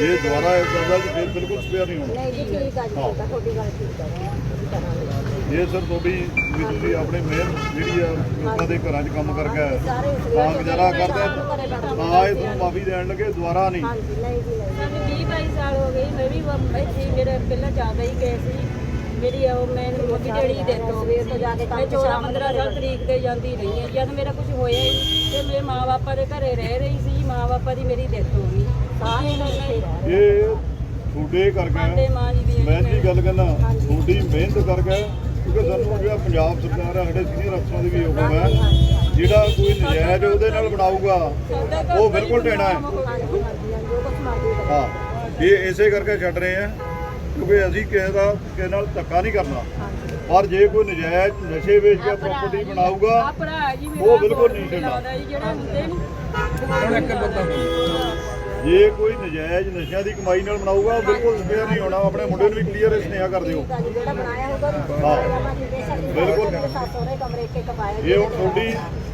ਜੇ ਦੁਬਾਰਾ ਇਹ ਕਰਦਾ ਤਾਂ ਫਿਰ ਬਿਲਕੁਲ ਸਪੇਅਰ ਨਹੀਂ ਹੋਣਾ। ਨਹੀਂ ਜੀ ਠੀਕ ਹੈ। ਜੀ ਤੁਹਾਡੀ ਗੱਲ ਠੀਕ ਹੈ ਜੀ ਇਹ ਸਰ ਤੁਹਾਡੀ ਵੀ ਤੁਸੀਂ ਆਪਣੇ ਮਿਹਨਤ ਜਿਹੜੀ ਆ ਲੋਕਾਂ ਦੇ ਘਰਾਂ 'ਚ ਕੰਮ ਕਰਕੇ ਇਸ ਤਾਂ ਗੁਜ਼ਾਰਾ ਕਰਦੇ ਤਾਂ ਇਹ ਤੁਹਾਨੂੰ ਮਾਫੀ ਦੇਣ ਲੱਗੇ ਦੁਬਾਰਾ ਨਹੀਂ। ਹਾਂਜੀ ਨਹੀਂ ਜੀ ਨਹੀਂ। ਸਾਨੂੰ 20 22 ਸਾਲ ਹੋ ਗਏ ਮੈਂ ਵੀ ਇੱਥੇ ਮੇਰੇ ਪਹਿਲਾਂ ਜ਼ਿਆਦਾ ਹੀ ਗਏ ਸੀ। ਮੇਰੀ ਉਹ ਮੈਂ ਡੈਡੀ ਦੀ ਡੈਥ ਹੋ ਗਈ ਤੋਂ ਜਾ ਕੇ ਮੈਂ 14 15 ਸਾਲ ਤਰੀਕ ਤੇ ਜਾਂਦੀ ਰਹੀ ਹਾਂ। ਜਦ ਮੇਰਾ ਕੁਝ ਹੋਇਆ ਹੀ ਤੇ ਮੇਰੇ ਮਾਪੇ ਦੇ ਘਰੇ ਰਹਿ ਰਹੀ ਸੀ। ਮਾਪੇ ਦੀ ਮੇਰੀ ਡੈਥ ਹੋ ਗਈ। ਸਾਰੇ ਇਹ ਤੁਹਾਡੇ ਕਰਕੇ ਮਾਂ ਜੀ ਗੱਲ ਕਹਿੰਦਾ ਤੁਹਾਡੀ ਮਿਹਨਤ ਕਰਕੇ ਕਿਉਂਕਿ ਸਾਨੂੰ ਜਿਹੜਾ ਪੰਜਾਬ ਸਰਕਾਰ ਆ ਸਾਡੇ ਸੀਨੀਅਰ ਅਫਸਰਾਂ ਦੀ ਵੀ ਹੁਕਮ ਹੈ। ਜਿਹੜਾ ਕੋਈ ਨਜਾਇਜ਼ ਉਹਦੇ ਨਾਲ ਬਣਾਊਗਾ ਉਹ ਬਿਲਕੁਲ ਹੈ ਕਰੋ। ਹਾਂ। ਇਹ ਇਸੇ ਕਰਕੇ ਛੱਡ ਰਹੇ ਆ ਕਿਉਂਕਿ ਅਸੀਂ ਕਿਸੇ ਦਾ ਕਿਸੇ ਨਾਲ ਧੱਕਾ ਨਹੀਂ ਕਰਨਾ ਪਰ ਜੇ ਕੋਈ ਨਜਾਇਜ਼ ਨਸ਼ੇ ਵੇਚ ਕੇ ਪ੍ਰਾਪਰਟੀ ਬਣਾਊਗਾ ਉਹ ਬਿਲਕੁਲ ਨਹੀਂ ਛੱਡਣਾ। ਲੱਗਦਾ ਜੀ, ਜਿਹੜਾ ਹੁੰਦੇ ਨੀ ਹੁਣ ਇੱਕ ਬੰਦਾ ਬੋਲੋ ਜੇ ਕੋਈ ਨਜਾਇਜ਼ ਨਸ਼ਿਆਂ ਦੀ ਕਮਾਈ ਨਾਲ ਬਣਾਊਗਾ ਉਹ ਬਿਲਕੁਲ ਸਪੇਅਰ ਨਹੀਂ ਹੋਣਾ। ਆਪਣੇ ਮੁੰਡੇ ਨੂੰ ਵੀ ਕਲੀਅਰ ਸੁਨੇਹਾ ਕਰ ਦਿਓ। ਜਿਹੜਾ ਬਣਾਇਆ ਹੋਊਗਾ ਹਾਂ। ਬਿਲਕੁਲ। ਕਮਰੇ ਇੱਕ ਇੱਕ ਪਾਏ ਇਹ ਹੁਣ ਤੁਹਾਡੀ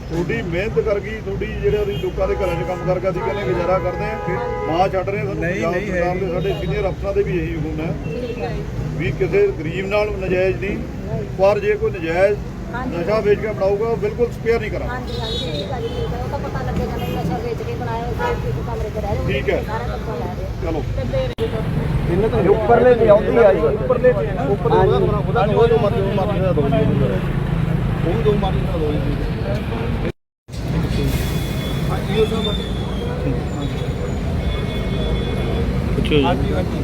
ਤੁਹਾਡੀ ਮਿਹਨਤ ਕਰ ਗਈ ਤੁਹਾਡੀ ਜਿਹੜੇ ਅਸੀਂ ਲੋਕਾਂ ਦੇ ਘਰਾਂ 'ਚ ਕੰਮ ਕਰਕੇ ਅਸੀਂ ਕਹਿੰਦੇ ਗੁਜ਼ਾਰਾ ਕਰਦੇ ਆ। ਮਾਂ ਛੱਡ ਰਹੇ ਆ, ਸਾਨੂੰ ਨਹੀਂ ਨਹੀਂ ਹੈ ਸਾਡੇ ਸੀਨੀਅਰ ਅਫਸਰਾਂ ਦੇ ਵੀ ਇਹੀ ਹੁਕਮ ਹੈ ਵੀ ਕਿਸੇ ਗਰੀਬ ਨਾਲ ਨਜਾਇਜ਼ ਨਹੀਂ ਪਰ ਜੇ ਕੋਈ ਨਜਾਇਜ਼ ਨਸ਼ਾ ਵੇਚ ਕੇ ਬਣਾਊਗਾ ਉਹ ਬਿਲਕੁਲ ਸਪੇਅਰ ਨਹੀਂ ਕਰਾਂਗੇ। ਹਾਂਜੀ ਹਾਂਜੀ ਠੀਕ ਆ ਜੀ। ਠੀਕ ਆ ਉਹ ਤਾਂ ਪਤਾ ਠੀਕ ਹੈ। ਚਲੋ। ਉੱਪਰਲੇ ਤੇ ਆਉਂਦੀ ਆ ਜੀ। ਉੱਪਰਲੇ ਤੇ ਹੈ। ਨਾ ਉੱਪਰ ਦੋ ਉਹਦਾ ਉਹਦਾ ਦੋ ਜੋ ਮਰਜ਼ੀ ਉਹ ਮਰਜ਼ੀ ਦਾ ਦੋ ਜੀ ਉਹ ਵੀ ਦੋ ਮਰਜ਼ੀ ਦਾ ਦੋ ਜੀ। ਹਾਂ ਇਹ ਸਭ ਹਾਂਜੀ ਹਾਂਜੀ।